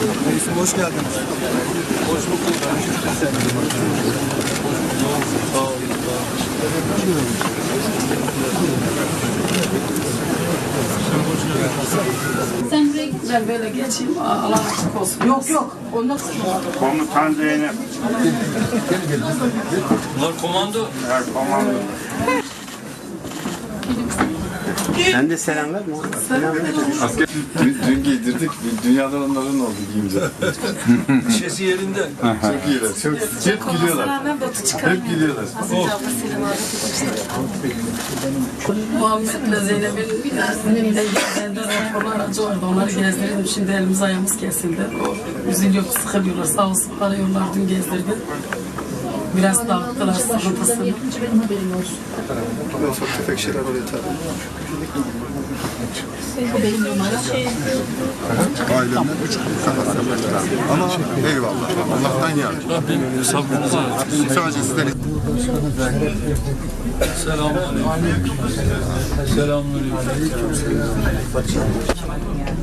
Reisim hoş geldiniz. Hoş bulduk. Sağ olun. Sen buraya git ben böyle geçeyim. Allah açık olsun. Yok yok. Ondan sonra. Komutan Zeynep. Bunlar komando. Her komando. Sen de selam ver mi? Selam ver. Asker dün, dün giydirdik. Dünyadan onların oldu giyince. Şesi yerinde. Çok iyiler. Çok hep gülüyorlar. Hep gülüyorlar. Aziz abla selam Muhammed'le Zeynep'in bir tanesinin de yerlerinde raporlu aracı vardı. Onları gezdirdim. Şimdi elimiz ayağımız kesildi. O üzülüyor, sıkılıyorlar. Sağ olsun para yollar dün gezdirdi. Biraz dağıttılar sıkıntısını. Ufak tefek şeyler oluyor tabii. Üç kuruş kapatıyorlar. Ama eyvallah. Allah'tan yardım. Rabbim sabrınızı artırsın. Sadece sizden Selamünaleyküm. Selamünaleyküm. Rabbim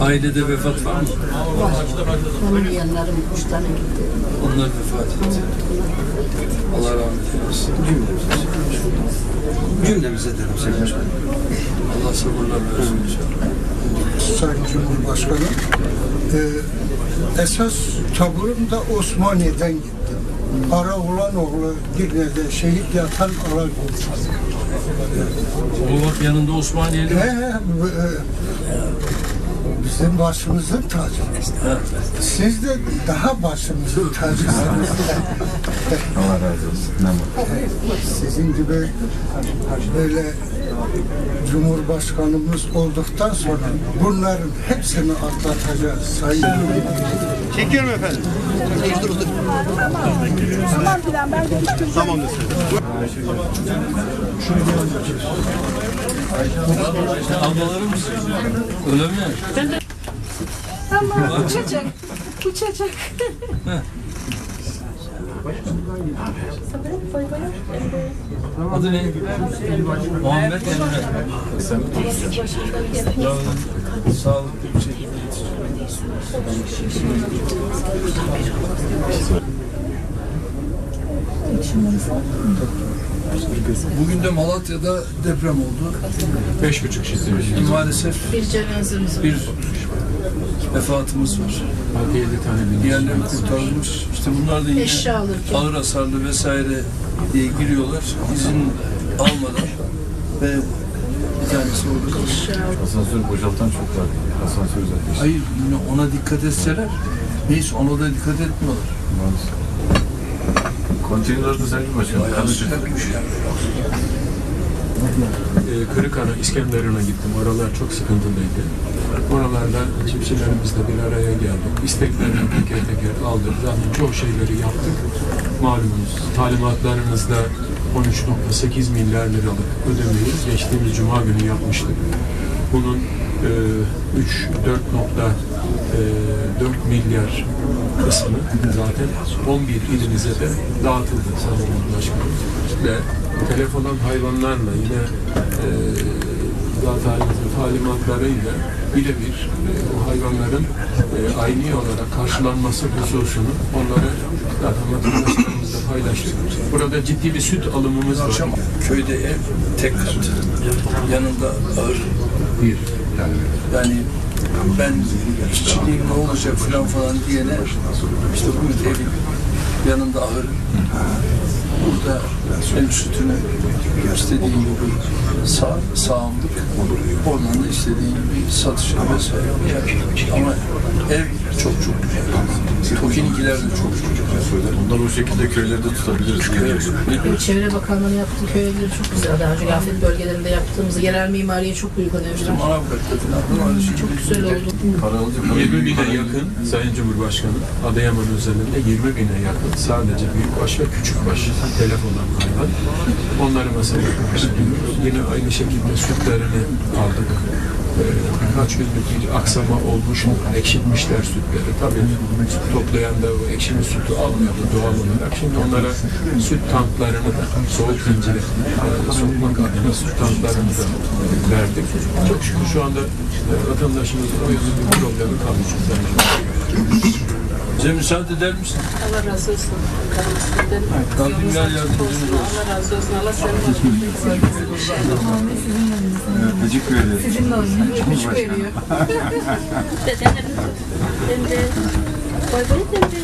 Ailede vefat var mı? Onun yanlarım üç tane gitti. Onlar vefat etti. Allah rahmet eylesin. Cümlemize derim Sayın Başkanım. Allah sabırlar versin inşallah. Sayın Cumhurbaşkanı. Ee, esas taburum da Osmaniye'den gitti. Ara olan oğlu Girne'de şehit yatan Ala O bak yanında Osmaniyeli var. He, e, bizim başımızın tacı. Siz de daha başımızın tacısınız. Allah razı olsun. Sizin gibi böyle Cumhurbaşkanımız olduktan sonra bunların hepsini atlatacağız sayın. Çekiyorum efendim. Ablalarım mısın? Öyle mi? Tamam uçacak. Uçacak. Adı ne? Muhammed Emre. Yavrum, sağlıklı bir şekilde Bugün de Malatya'da deprem oldu. Beş buçuk şiddetli. Maalesef Bir cenazemiz var. bir vefatımız var. Altı yedi tane bin. Diğerleri kurtarılmış. İşte bunlar da yine Eşya alırken. ağır hasarlı vesaire diye giriyorlar. İzin almadan ve bir tanesi orada kalıyor. Asansör boşaltan çok var. Asansör zaten. Hayır yine ona dikkat etseler neyse ona da dikkat etmiyorlar. Maalesef. Başkanım. Bayağı sıkıntıymış yani. Ee, Kırıkkale, İskenderun'a gittim. Oralar çok sıkıntılıydı. Oralarda çiftçilerimizle bir araya geldik. İsteklerini teker teker aldık. Zaten çoğu şeyleri yaptık. Malumunuz talimatlarınızda 13.8 milyar liralık ödemeyi geçtiğimiz Cuma günü yapmıştık. Bunun e, 3 4.4 milyar kısmı zaten 11 ilimize de dağıtıldı Sayın Cumhurbaşkanım. Ve telef olan hayvanlarla yine e, zaten talimatlarıyla birebir e, o hayvanların e, aynı olarak karşılanması hususunu onları zaten vatandaşlarımızla paylaştık. Burada ciddi bir süt alımımız var. Akşam köyde ev tek kat. Yanında ağır. Bir. Yani ben işçiliğim ne olacak falan falan diyene işte bu evin yanında ağır. Burada en sütünü istediğin gibi sağ, sağımlık. Oradan da istediğin gibi satışa vesaire yapıyor. Ama ev çok çok güzel. Tokinkiler de çok çok güzel. Bunlar o şekilde köylerde tutabiliriz. Evet. Çevre Bakanlığı'nın yaptığı köy evleri çok güzel. Daha önce afet bölgelerinde yaptığımız yerel mimariye çok uygun evler. Manavgat'ta falan. Çok güzel oldu. Para alacak. para 20 büyük para bine yakın Sayın Cumhurbaşkanı Adıyaman özelinde 20 bine yakın sadece büyükbaş ve küçükbaş telef olan hayvan. Onları mesela karşılıyoruz. Yine aynı şekilde sütlerini aldık. Kaç günlük bir aksama olmuş mu? Ekşitmişler sütleri. Tabii süt toplayan da o ekşili sütü almıyordu doğal olarak. Şimdi onlara süt tanklarını da soğuk zincire e, sokmak adına süt tanklarını da verdik. Çok şükür şu anda e, vatandaşımızın o yönde bir problemi kalmış. Bize müsaade eder misin? Allah razı olsun. Rabbim yar yardımcınız olsun. Allah razı olsun. Allah senin başına Teşekkür ederiz. Hiç veriyor. Hem de boy boy hem de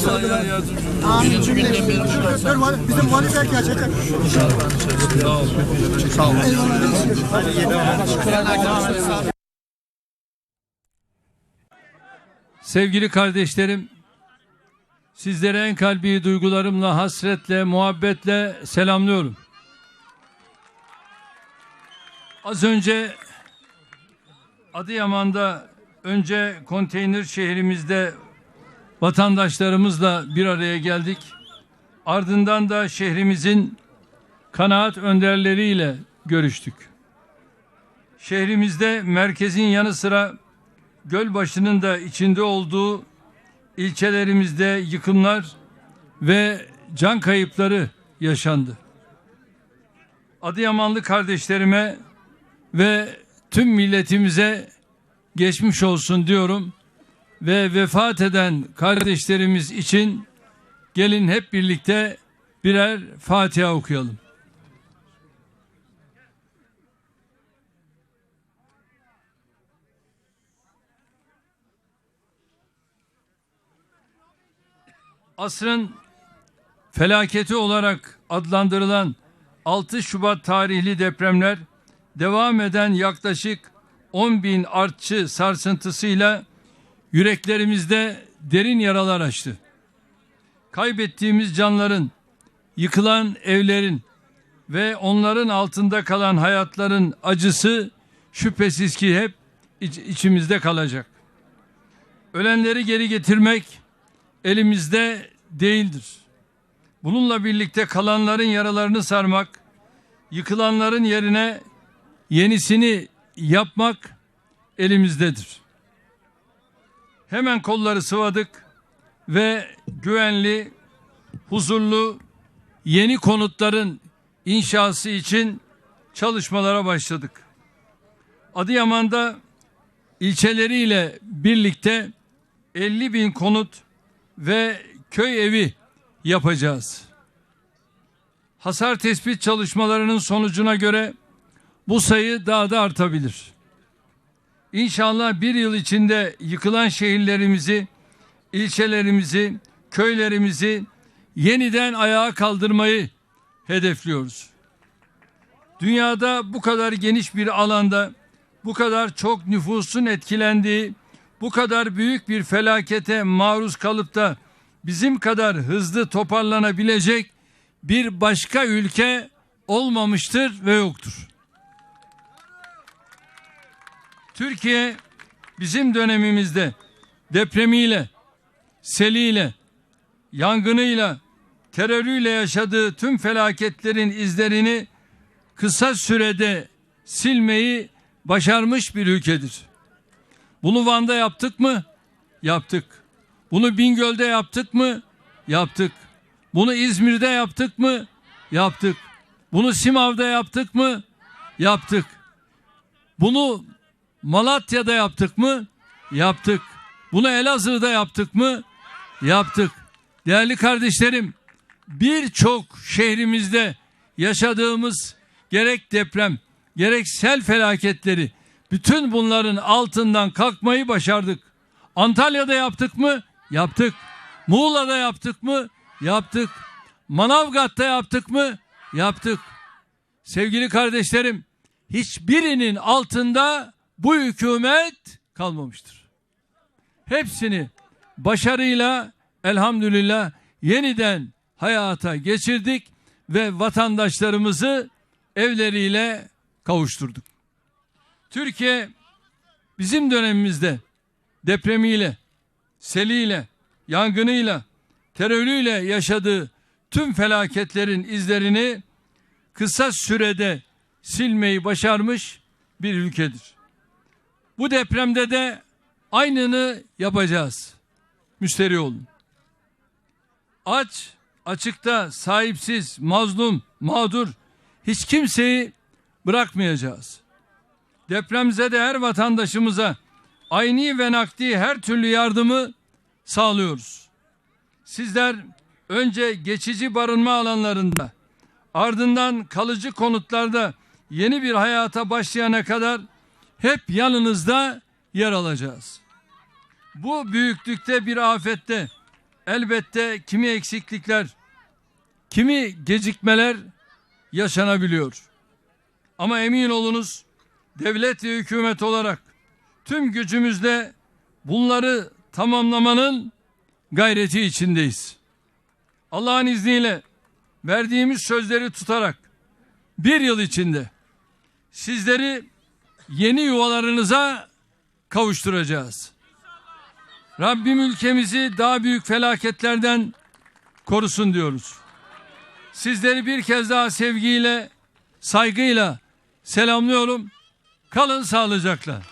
Allah yar yardımcınız Bizim vali belki açacak. Sevgili kardeşlerim, sizlere en kalbi duygularımla, hasretle, muhabbetle selamlıyorum. Az önce Adıyaman'da önce konteyner şehrimizde vatandaşlarımızla bir araya geldik. Ardından da şehrimizin kanaat önderleriyle görüştük. Şehrimizde merkezin yanı sıra Gölbaşı'nın da içinde olduğu ilçelerimizde yıkımlar ve can kayıpları yaşandı. Adıyamanlı kardeşlerime ve tüm milletimize geçmiş olsun diyorum ve vefat eden kardeşlerimiz için gelin hep birlikte birer Fatiha okuyalım. Asrın felaketi olarak adlandırılan 6 Şubat tarihli depremler devam eden yaklaşık 10 bin artçı sarsıntısıyla yüreklerimizde derin yaralar açtı. Kaybettiğimiz canların, yıkılan evlerin ve onların altında kalan hayatların acısı şüphesiz ki hep iç- içimizde kalacak. Ölenleri geri getirmek elimizde değildir. Bununla birlikte kalanların yaralarını sarmak, yıkılanların yerine yenisini yapmak elimizdedir. Hemen kolları sıvadık ve güvenli, huzurlu yeni konutların inşası için çalışmalara başladık. Adıyaman'da ilçeleriyle birlikte 50 bin konut ve köy evi yapacağız. Hasar tespit çalışmalarının sonucuna göre bu sayı daha da artabilir. İnşallah bir yıl içinde yıkılan şehirlerimizi, ilçelerimizi, köylerimizi yeniden ayağa kaldırmayı hedefliyoruz. Dünyada bu kadar geniş bir alanda bu kadar çok nüfusun etkilendiği, bu kadar büyük bir felakete maruz kalıp da bizim kadar hızlı toparlanabilecek bir başka ülke olmamıştır ve yoktur. Türkiye bizim dönemimizde depremiyle, seliyle, yangınıyla, terörüyle yaşadığı tüm felaketlerin izlerini kısa sürede silmeyi başarmış bir ülkedir. Bunu Van'da yaptık mı? Yaptık. Bunu Bingöl'de yaptık mı? Yaptık. Bunu İzmir'de yaptık mı? Yaptık. Bunu Simav'da yaptık mı? Yaptık. Bunu Malatya'da yaptık mı? Yaptık. Bunu Elazığ'da yaptık mı? Yaptık. Değerli kardeşlerim, birçok şehrimizde yaşadığımız gerek deprem, gerek sel felaketleri bütün bunların altından kalkmayı başardık. Antalya'da yaptık mı? Yaptık. Muğla'da yaptık mı? Yaptık. Manavgat'ta yaptık mı? Yaptık. Sevgili kardeşlerim, hiçbirinin altında bu hükümet kalmamıştır. Hepsini başarıyla elhamdülillah yeniden hayata geçirdik ve vatandaşlarımızı evleriyle kavuşturduk. Türkiye bizim dönemimizde depremiyle, seliyle, yangınıyla, terörüyle yaşadığı tüm felaketlerin izlerini kısa sürede silmeyi başarmış bir ülkedir. Bu depremde de aynını yapacağız. Müşteri olun. Aç, açıkta, sahipsiz, mazlum, mağdur hiç kimseyi bırakmayacağız. Depremzede her vatandaşımıza aynı ve nakdi her türlü yardımı sağlıyoruz. Sizler önce geçici barınma alanlarında, ardından kalıcı konutlarda yeni bir hayata başlayana kadar hep yanınızda yer alacağız. Bu büyüklükte bir afette elbette kimi eksiklikler, kimi gecikmeler yaşanabiliyor. Ama emin olunuz devlet ve hükümet olarak tüm gücümüzle bunları tamamlamanın gayreti içindeyiz. Allah'ın izniyle verdiğimiz sözleri tutarak bir yıl içinde sizleri yeni yuvalarınıza kavuşturacağız. Rabbim ülkemizi daha büyük felaketlerden korusun diyoruz. Sizleri bir kez daha sevgiyle, saygıyla selamlıyorum. Kalın sağlıcakla.